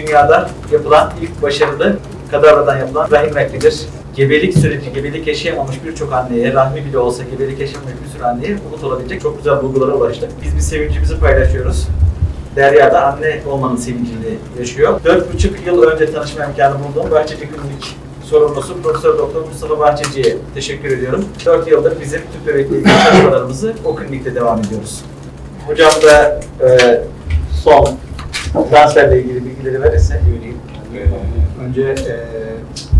Dünyada yapılan ilk başarılı kadavradan yapılan rahim naklidir. Gebelik süreci, gebelik yaşayamamış birçok anneye, rahmi bile olsa gebelik yaşamamış bir sürü anneye umut olabilecek çok güzel bulgulara ulaştık. Biz bir sevincimizi paylaşıyoruz. Derya da anne olmanın sevincini yaşıyor. Dört buçuk yıl önce tanışma imkanı bulduğum Bahçeci Klinik sorumlusu Profesör Doktor Mustafa Bahçeci'ye teşekkür ediyorum. Dört yıldır bizim tüp bebekle ilgili çalışmalarımızı o klinikte devam ediyoruz. Hocam da e, son transferle ilgili bilgileri verirse söyleyeyim. Ee, önce e,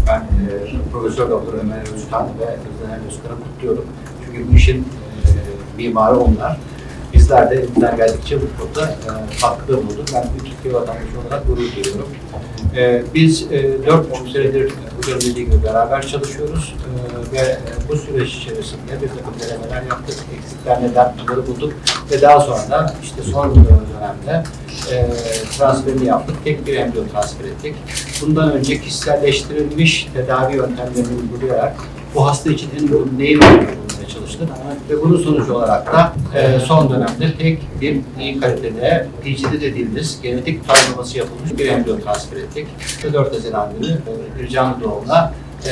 ben e, Profesör Doktor Ömer Özkan ve Özdemir Özkan'ı kutluyorum. Çünkü bu işin e, mimarı onlar. Bizler de elimizden geldikçe bu konuda e, katkıda bulunduk. Ben bir Türkiye vatandaşı olarak gurur duyuyorum. E, biz e, dört buçuk senedir hocam dediği gibi beraber çalışıyoruz E, ve e, bu süreç içerisinde bir takım denemeler yaptık, eksikler nedenleri bulduk ve daha sonra da işte son dönemde e, transferini yaptık. Tek bir embriyo transfer ettik. Bundan önce kişiselleştirilmiş tedavi yöntemlerini uygulayarak bu hasta için en uygun neyi bulmaya çalıştık. Ve bunun sonucu olarak da e, son dönemde tek bir iyi kalitede PCD dediğimiz genetik tanımlaması yapılmış bir embriyo transfer ettik. Ve 4 Haziran günü e, bir canlı doğumla e,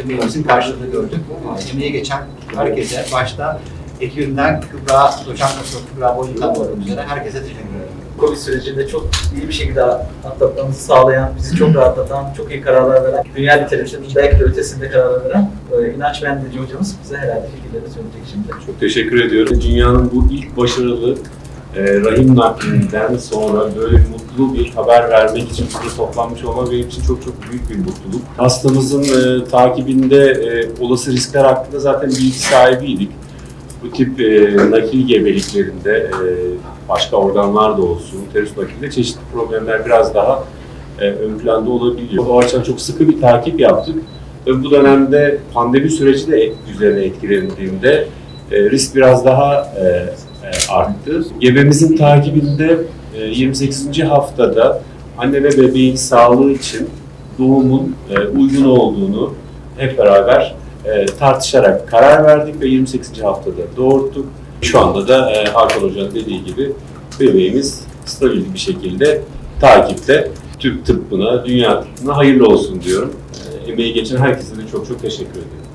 emeğimizin karşılığını gördük. E, emeği geçen herkese başta ekibimden Kübra, Doçan Doktor Kübra Boyundan olmak üzere herkese teşekkür ederim. Covid sürecinde çok iyi bir şekilde atlatmamızı sağlayan, bizi çok rahatlatan, çok iyi kararlar veren, dünya literatürünün belki de ötesinde kararlar veren e, İnanç Bendeci hocamız bize herhalde fikirlerini söyleyecek şimdi. Çok teşekkür ediyorum. Dünyanın bu ilk başarılı e, rahim naklinden sonra böyle mutlu bir haber vermek için burada toplanmış olmak benim için çok çok büyük bir mutluluk. Hastamızın e, takibinde e, olası riskler hakkında zaten bilgi sahibiydik. Bu tip e, nakil gebeliklerinde e, başka organlar da olsun, uterus nakilde çeşitli problemler biraz daha e, ön planda olabiliyor. O açıdan çok sıkı bir takip yaptık. Ve bu dönemde pandemi süreci de üzerine etkilendiğinde e, risk biraz daha e, e, arttı. Gebemizin takibinde e, 28. haftada anne ve bebeğin sağlığı için doğumun e, uygun olduğunu hep beraber e, tartışarak karar verdik ve 28. haftada doğurttuk. Şu anda da e, Hakan Hoca'nın dediği gibi bebeğimiz stabil bir şekilde takipte. Türk tıbbına, dünya tıbbına hayırlı olsun diyorum. E, emeği geçen herkese de çok çok teşekkür ederim.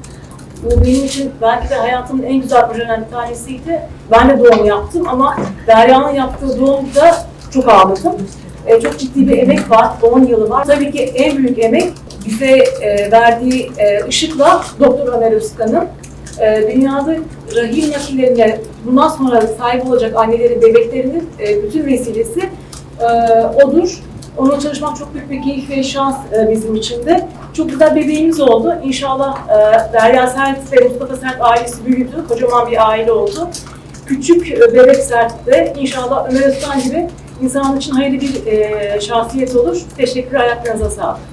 Bu benim için belki de hayatımın en güzel projelerinden bir tanesiydi. Ben de doğum yaptım ama Derya'nın yaptığı doğumda çok ağladım. E, çok ciddi bir emek var, 10 yılı var. Tabii ki en büyük emek bize e, verdiği e, ışıkla Doktor Ömer Özkan'ın e, dünyada rahim nakillerine bundan sonra sahip olacak annelerin, bebeklerinin e, bütün vesilesi odur. Onunla çalışmak çok büyük bir keyif ve şans bizim için de. Çok güzel bebeğimiz oldu. İnşallah e, Derya Sert ve Mustafa Sert ailesi büyüdü. Kocaman bir aile oldu. Küçük bebek Sert de inşallah Ömer Özkan gibi insan için hayırlı bir e, şahsiyet olur. Teşekkür ayaklarınıza sağlık.